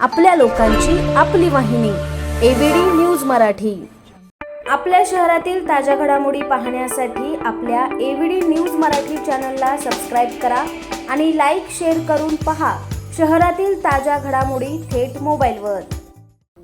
आपल्या लोकांची आपली वाहिनी एबीडी न्यूज मराठी. आपल्या शहरातील ताज्या घडामोडी पाहण्यासाठी आपल्या एबीडी न्यूज मराठी चॅनलला सबस्क्राईब करा आणि लाईक शेअर करून पहा शहरातील ताज्या घडामोडी थेट मोबाईलवर.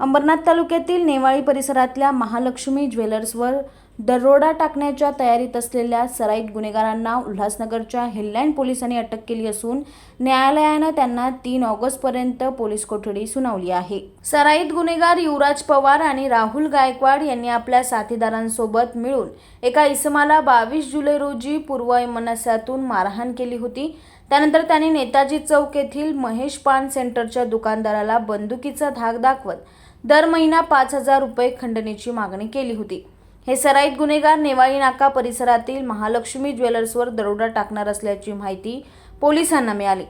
अंबरनाथ तालुक्यातील नेवाळी परिसरातल्या महालक्ष्मी ज्वेलर्सवर दरोडा टाकण्याच्या तयारीत असलेल्या सराईत गुन्हेगारांना उल्हासनगरच्या हिललँड पोलिसांनी अटक केली असून न्यायालयानं त्यांना तीन ऑगस्टपर्यंत पोलीस कोठडी सुनावली आहे. सराईत गुन्हेगार युवराज पवार आणि राहुल गायकवाड यांनी आपल्या साथीदारांसोबत मिळून एका इसमाला बावीस जुलै रोजी पूर्व मनस्यातून मारहाण केली होती. त्यानंतर त्यांनी नेताजी चौक येथील महेश पान सेंटरच्या दुकानदाराला बंदुकीचा धाक दाखवत दर महिना पाच हजार रुपये खंडणीची मागणी केली होती. हे सराईत गुन्हेगार नेवाळी नाका परिसरातील महालक्ष्मी ज्वेलर्सवर दरोडा टाकणार असल्याची माहिती पोलिसांना मिळाली.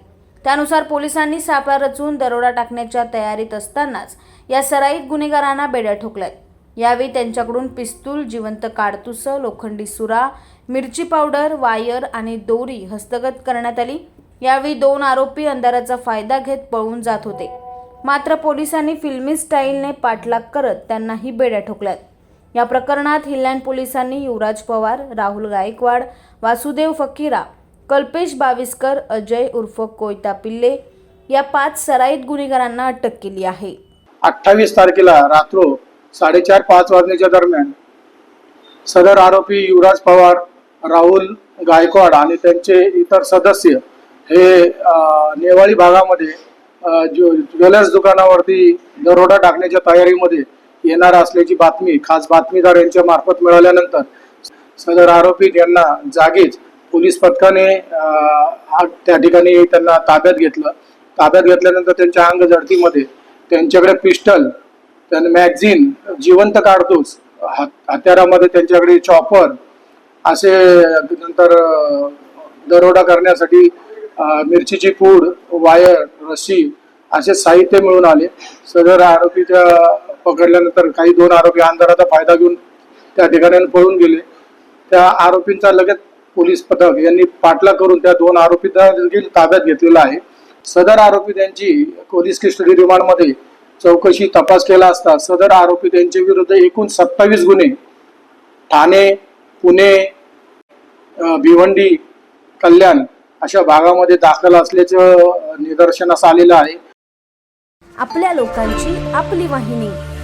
त्यानुसार पोलिसांनी सापळा रचून दरोडा टाकण्याच्या तयारीत असतानाच या सराईत गुन्हेगारांना बेड्या ठोकल्यात यावेळी त्यांच्याकडून पिस्तूल जिवंत काडतुसं लोखंडी सुरा मिरची पावडर वायर आणि दोरी हस्तगत करण्यात आली. यावेळी दोन आरोपी अंधाराचा फायदा घेत पळून जात होते. मात्र पोलिसांनी फिल्मी स्टाईलने पाठलाग करत त्यांनाही बेड्या ठोकल्यात. या प्रकरणात हिलँड पोलिसांनी युवराज पवार राहुल गायकवाड वासुदेव फकीरा कल्पेश बाविस्कर अजय उर्फ कोयता पिल्ले या पाच सराईत गुन्हेगारांना अटक केली आहे. अठ्ठावीस तारखेला रात्रो साडेचार पाच वाजण्याच्या दरम्यान सदर आरोपी युवराज पवार राहुल गायकवाड आणि त्यांचे इतर सदस्य हे नेवाळी भागामध्ये ज्वेलर्स दुकानावरती दरोडा टाकण्याच्या तयारीमध्ये येणार असल्याची बातमी खास बातमीदार यांच्या मार्फत मिळाल्यानंतर सदर आरोपी यांना जागीच पोलीस पथकाने त्या ठिकाणी त्यांना ताब्यात घेतलं. ताब्यात घेतल्यानंतर त्यांच्या अंग जडतीमध्ये त्यांच्याकडे पिस्टल त्यांना मॅगझिन जिवंत काढतोस हत्यारामध्ये त्यांच्याकडे चॉपर असे नंतर दरोडा करण्यासाठी मिरचीची पूड वायर रशी असे साहित्य मिळून आले. सदर आरोपीच्या पकडल्यानंतर काही दोन आरोपी अंधाराचा फायदा घेऊन त्या ठिकाणी पळून गेले. त्या आरोपींचा लगेच पोलीस पथक यांनी पाठलाग करून त्या दोन आरोपींना देखील ताब्यात घेतलेला आहे. सदर आरोपी त्यांची पोलीस कस्टडी रिमांडमध्ये चौकशी तपास केला असता सदर आरोपी त्यांच्या विरुद्ध एकूण सत्तावीस गुन्हे ठाणे पुणे भिवंडी कल्याण अशा भागामध्ये दाखल असल्याचं निदर्शनास आलेलं आहे. आपल्या लोकांची आपली वाहिनी.